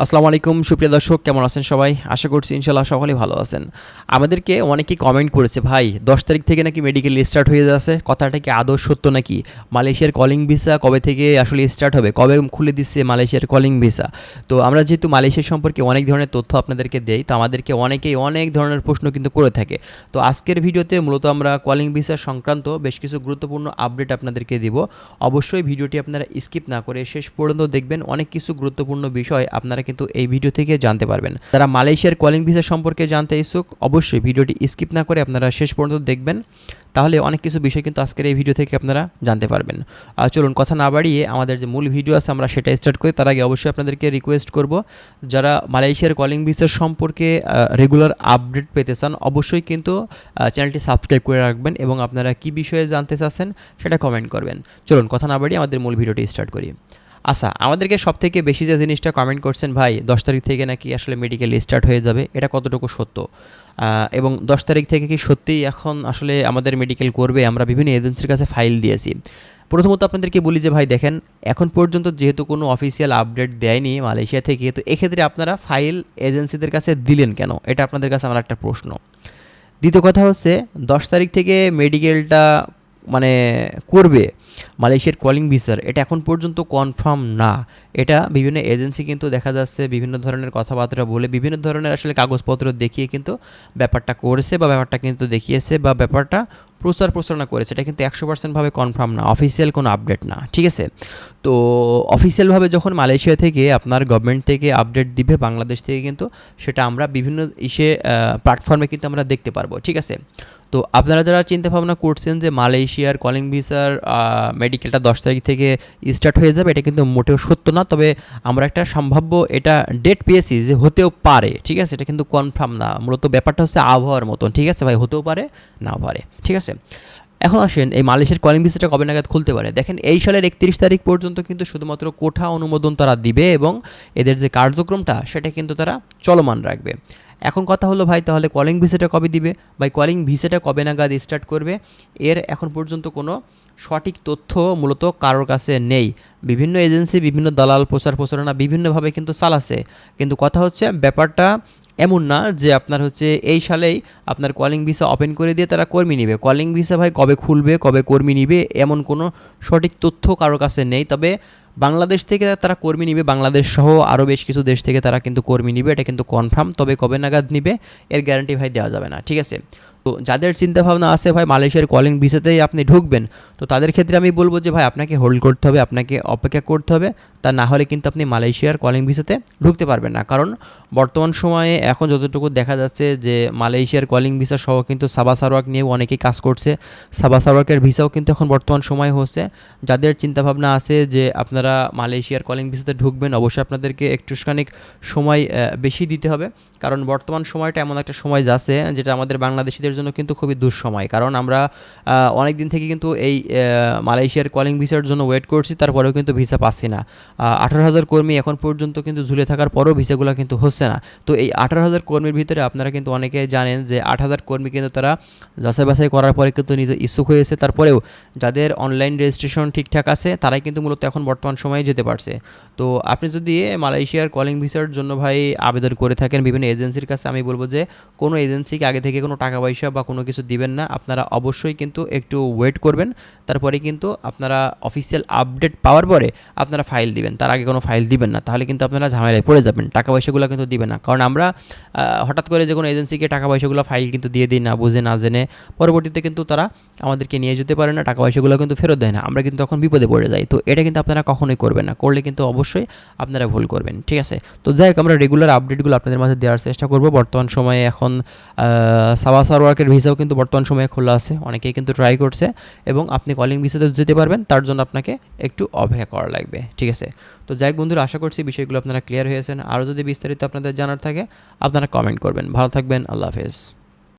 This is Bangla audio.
আসসালামু আলাইকুম, সুপ্রিয় দর্শক, কেমন আছেন সবাই? আশা করছি ইনশাল্লাহ সকলেই ভালো আছেন। আমাদেরকে অনেকেই কমেন্ট করেছে, ভাই, দশ তারিখ থেকে নাকি মেডিকেল স্টার্ট হয়ে যাচ্ছে? কথাটা কি আদৌ সত্য নাকি? মালয়েশিয়ার কলিং ভিসা কবে থেকে আসলে স্টার্ট হবে? কবে খুলে দিচ্ছে মালয়েশিয়ার কলিং ভিসা তো আমরা যেহেতু মালয়েশিয়া সম্পর্কে অনেক ধরনের তথ্য আপনাদেরকে দেই, তো আমাদেরকে অনেকেই অনেক ধরনের প্রশ্ন কিন্তু করে থাকে। তো আজকের ভিডিওতে মূলত আমরা কলিং ভিসা সংক্রান্ত বেশ কিছু গুরুত্বপূর্ণ আপডেট আপনাদেরকে দিব। অবশ্যই ভিডিওটি আপনারা স্কিপ না করে শেষ পর্যন্ত দেখবেন। অনেক কিছু গুরুত্বপূর্ণ বিষয় আপনারা কিন্তু এই ভিডিও থেকে জানতে পারবেন। যারা মালয়েশিয়ার কলিং ভিসা সম্পর্কে জানতে ইচ্ছুক, অবশ্যই ভিডিওটি স্কিপ না করে আপনারা শেষ পর্যন্ত দেখবেন। তাহলে অনেক কিছু বিষয় কিন্তু আজকের এই ভিডিও থেকে আপনারা জানতে পারবেন। আর চলুন, কথা না বাড়িয়ে আমাদের যে মূল ভিডিও আছে, আমরা সেটা স্টার্ট করি। তার আগে অবশ্যই আপনাদেরকে রিকোয়েস্ট করব, যারা মালয়েশিয়ার কলিং ভিসার সম্পর্কে রেগুলার আপডেট পেতে চান, অবশ্যই কিন্তু চ্যানেলটি সাবস্ক্রাইব করে রাখবেন এবং আপনারা কি বিষয়ে জানতে চাচ্ছেন, সেটা কমেন্ট করবেন। চলুন, কথা না বাড়িয়ে আমাদের মূল ভিডিওটি স্টার্ট করি। আচ্ছা আমাদেরকে সব থেকে বেশি যে জিনিসটা কমেন্ট করছেন ভাই, দশ তারিখ থেকে নাকি আসলে মেডিকেল স্টার্ট হয়ে যাবে, এটা কতটুকু সত্য? এবং দশ তারিখ থেকে কি সত্যিই এখন আসলে আমাদের মেডিকেল করবে? আমরা বিভিন্ন এজেন্সির কাছে ফাইল দিয়েছি। প্রথমত আপনাদেরকে বলি যে ভাই, দেখেন, এখন পর্যন্ত যেহেতু কোনো অফিসিয়াল আপডেট দেয়নি মালয়েশিয়া থেকে, তো এক্ষেত্রে আপনারা ফাইল এজেন্সিদের কাছে দিলেন কেন? এটা আপনাদের কাছে আমার একটা প্রশ্ন। দ্বিতীয় কথা হচ্ছে, দশ তারিখ থেকে মেডিকেলটা মানে করবে, মালয়েশিয়ার কলিং ভিসার এটা এখন পর্যন্ত কনফার্ম না। এটা বিভিন্ন এজেন্সি কিন্তু দেখা যাচ্ছে বিভিন্ন ধরনের কথাবার্তা বলে, বিভিন্ন ধরনের আসলে কাগজপত্র দেখিয়ে কিন্তু ব্যাপারটা করেছে বা ব্যাপারটা কিন্তু দেখিয়েছে বা ব্যাপারটা প্রচার প্রচারণা করেছে। এটা কিন্তু একশো পার্সেন্টভাবে কনফার্ম না অফিসিয়াল কোনো আপডেট না, ঠিক আছে? তো অফিসিয়ালভাবে যখন মালয়েশিয়া থেকে আপনার গভর্নমেন্ট থেকে আপডেট দিবে, বাংলাদেশ থেকে কিন্তু সেটা আমরা বিভিন্ন ইসে প্ল্যাটফর্মে কিন্তু আমরা দেখতে পারব, ঠিক আছে? তো আপনারা যারা চিন্তা ভাবনা করছেন যে মালয়েশিয়ার কলিং ভিসার মেডিকেলটা দশ তারিখ থেকে স্টার্ট হয়ে যাবে, এটা কিন্তু মোটেও সত্য না। তবে আমরা একটা সম্ভাব্য এটা ডেট পেয়েছি যে হতেও পারে, ঠিক আছে? এটা কিন্তু কনফার্ম না। মূলত ব্যাপারটা হচ্ছে আবহাওয়ার মতন, ঠিক আছে ভাই? হতেও পারে নাও পারে, ঠিক আছে? এখন আসেন, এই মালয়েশিয়ার কলিং ভিসাটা কবে নাগাদ খুলতে পারে? দেখেন, এই সালের একত্রিশ তারিখ পর্যন্ত কিন্তু শুধুমাত্র কোঠা অনুমোদন তারা দিবে এবং এদের যে কার্যক্রমটা, সেটা কিন্তু তারা চলমান রাখবে। এখন কথা হলো ভাই, তাহলে কলিং ভিসাটা কবে দিবে? ভাই কলিং ভিসাটা কবে নাগাদ স্টার্ট করবে? এর এখন পর্যন্ত কোনো সঠিক তথ্য মূলত কারোর কাছে নেই। বিভিন্ন এজেন্সি বিভিন্ন দালাল প্রচার প্রচারণা বিভিন্নভাবে কিন্তু চালাচ্ছে। কিন্তু কথা হচ্ছে, ব্যাপারটা এমন না যে আপনার হচ্ছে এই সালেই আপনার কলিং ভিসা ওপেন করে দিয়ে তারা কর্মী নেবে। কলিং ভিসা ভাই কবে খুলবে, কবে কর্মী নিবে, এমন কোনো সঠিক তথ্য কারও কাছে নেই। তবে বাংলাদেশ থেকে তারা কর্মী নিবে, বাংলাদেশ সহ আরও বেশ কিছু দেশ থেকে তারা কিন্তু কর্মী নিবে, এটা কিন্তু কনফার্ম তবে কবে নাগাদ নিবে, এর গ্যারান্টি ভাই দেওয়া যাবে না, ঠিক আছে? তো যাদের চিন্তাভাবনা আছে ভাই, মালয়েশিয়ার কলিং ভিসাতেই আপনি ঢুকবেন। তো তাদের ক্ষেত্রে আমি বলব যে ভাই, আপনাকে হোল্ড করতে হবে, আপনাকে অপেক্ষা করতে হবে। তা না হলে কিন্তু আপনি মালয়েশিয়ার কলিং ভিসাতে ঢুকতে পারবেন না। কারণ বর্তমান সময়ে এখন যতটুকু দেখা যাচ্ছে যে মালয়েশিয়ার কলিং ভিসা সহ কিন্তু সাবা সারওয়াক নিয়েও অনেকেই কাজ করছে। সাবা সারওয়াকের ভিসাও কিন্তু এখন বর্তমান সময় হচ্ছে। যাদের চিন্তাভাবনা আছে যে আপনারা মালয়েশিয়ার কলিং ভিসাতে ঢুকবেন, অবশ্যই আপনাদেরকে একটুখানিক সময় বেশি দিতে হবে। কারণ বর্তমান সময়টা এমন একটা সময় যাচ্ছে যেটা আমাদের বাংলাদেশিদের জন্য কিন্তু খুবই দুঃসময়। কারণ আমরা অনেক দিন থেকে কিন্তু এই মালয়েশিয়ার কলিং ভিসার জন্য ওয়েট করছি, তারপরেও কিন্তু ভিসা পাচ্ছি না। আঠারো হাজার কর্মী এখন পর্যন্ত কিন্তু ঝুলে থাকার পরও ভিসাগুলো কিন্তু হচ্ছে না। তো এই আঠারো হাজার কর্মীর ভিতরে আপনারা কিন্তু অনেকে জানেন যে আট হাজার কর্মী কিন্তু তারা যাচাই বাছাই করার পরে কিন্তু নিজে ইচ্ছুক হয়েছে তারপরেও যাদের অনলাইন রেজিস্ট্রেশন ঠিকঠাক আছে, তারাই কিন্তু মূলত এখন বর্তমান সময়ে যেতে পারছে। তো আপনি যদি মালয়েশিয়ার কলিং ভিসার জন্য ভাই আবেদন করে থাকেন বিভিন্ন এজেন্সির কাছে, আমি বলব যে কোনো এজেন্সিকে আগে থেকে কোনো টাকা পয়সা বা কোনো কিছু দিবেন না আপনারা অবশ্যই কিন্তু একটু ওয়েট করবেন। তারপরে কিন্তু আপনারা অফিসিয়াল আপডেট পাওয়ার পরে আপনারা ফাইল দিবেন। তার আগে কোনো ফাইল দিবেন না, তাহলে কিন্তু আপনারা ঝামেলায় পড়ে যাবেন। টাকা পয়সাগুলো কিন্তু দিবেন না। কারণ আমরা হঠাৎ করে যে কোনো এজেন্সিকে টাকা পয়সাগুলো ফাইল কিন্তু দিয়ে দিই না, বুঝে না জেনে পরবর্তীতে কিন্তু তারা আমাদেরকে নিয়ে যেতে পারে না, টাকা পয়সাগুলো কিন্তু ফেরত দেয় না। আমরা কিন্তু তখন বিপদে পড়ে যাই। তো এটা কিন্তু আপনারা কখনোই করবেন না। করলে কিন্তু অবশ্যই আপনারা ভুল করবেন। ঠিক আছে? তো যাই হোক, আমরা রেগুলার আপডেটগুলো আপনাদের মাঝে দেওয়ার চেষ্টা করব। বর্তমান সময়ে এখন সাবা সারওয়ার্কের ভিসাও কিন্তু বর্তমান সময়ে খোলা আছে। অনেকেই কিন্তু ট্রাই করছে এবং আপনি কলিং ভিসাতে যেতে পারবেন, তার জন্য আপনাকে একটু অপেক্ষা করা লাগবে, ঠিক আছে? তো যাই বন্ধুরা, আশা করছি বিষয়গুলো আপনারা ক্লিয়ার হয়েছেন আরও যদি বিস্তারিত আপনাদের জানার থাকে, আপনারা কমেন্ট করবেন। ভালো থাকবেন, আল্লাহ হাফেজ।